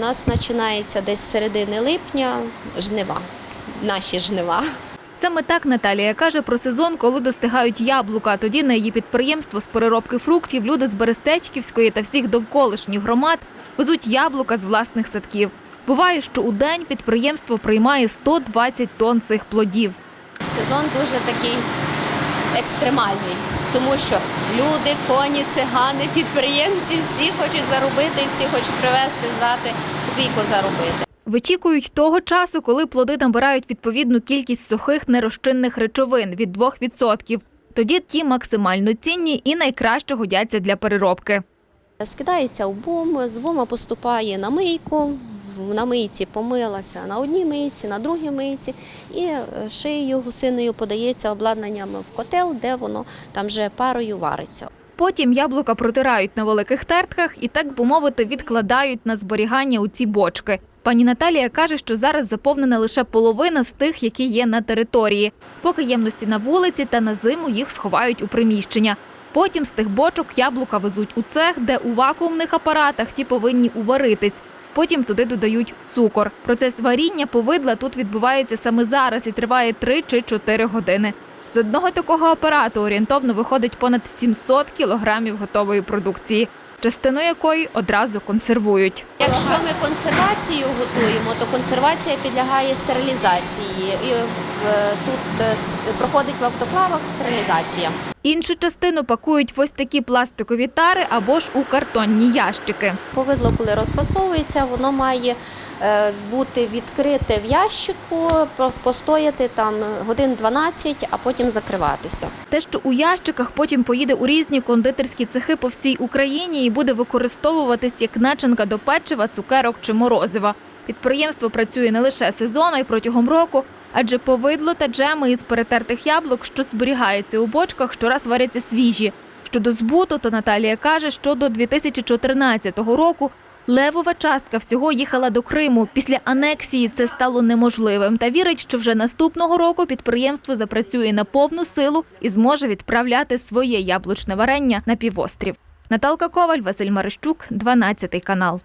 нас починається десь з середини липня жнива, наші жнива. Саме так Наталія каже про сезон, коли достигають яблука. Тоді на її підприємство з переробки фруктів люди з Берестечківської та всіх довколишніх громад везуть яблука з власних садків. Буває, що у день підприємство приймає 120 тонн цих плодів. Сезон дуже такий екстремальний, тому що люди, коні, цигани, підприємці всі хочуть заробити всі хочуть привезти, здати копійку заробити. Вичікують того часу, коли плоди набирають відповідну кількість сухих нерозчинних речовин від 2%. Тоді ті максимально цінні і найкраще годяться для переробки. Скидається в бум, з бума поступає на мийку, на мийці помилася на одній мийці, на другій мийці, і е, шиєю гусиною подається обладнанням в котел, де воно там вже парою вариться. Потім яблука протирають на великих тертках і, так би мовити, відкладають на зберігання у ці бочки. Пані Наталія каже, що зараз заповнена лише половина з тих, які є на території. Поки ємності на вулиці та на зиму їх сховають у приміщення. Потім з тих бочок яблука везуть у цех, де у вакуумних апаратах ті повинні уваритись. Потім туди додають цукор. Процес варіння повидла тут відбувається саме зараз і триває 3 чи 4 години. З одного такого апарату орієнтовно виходить понад 700 кілограмів готової продукції, частину якої одразу консервують. Якщо ми консервацію готуємо, то консервація підлягає стерилізації. І тут е, проходить в автоклавах стерилізація. Іншу частину пакують в ось такі пластикові тари або ж у картонні ящики. Повидло, коли розфасовується, воно має е, бути відкрите в ящику, постояти там годин 12, а потім закриватися. Те, що у ящиках потім поїде у різні кондитерські цехи по всій Україні і буде використовуватись як начинка до печива, цукерок чи морозива. Підприємство працює не лише сезону, а й протягом року, адже повидло та джеми із перетертих яблук, що зберігається у бочках, щораз варяться свіжі. Щодо збуту, то Наталія каже, що до 2014 року левова частка всього їхала до Криму. Після анексії це стало неможливим. Та вірить, що вже наступного року підприємство запрацює на повну силу і зможе відправляти своє яблучне варення на півострів. Наталка Коваль, Василь Марищук, 12 канал.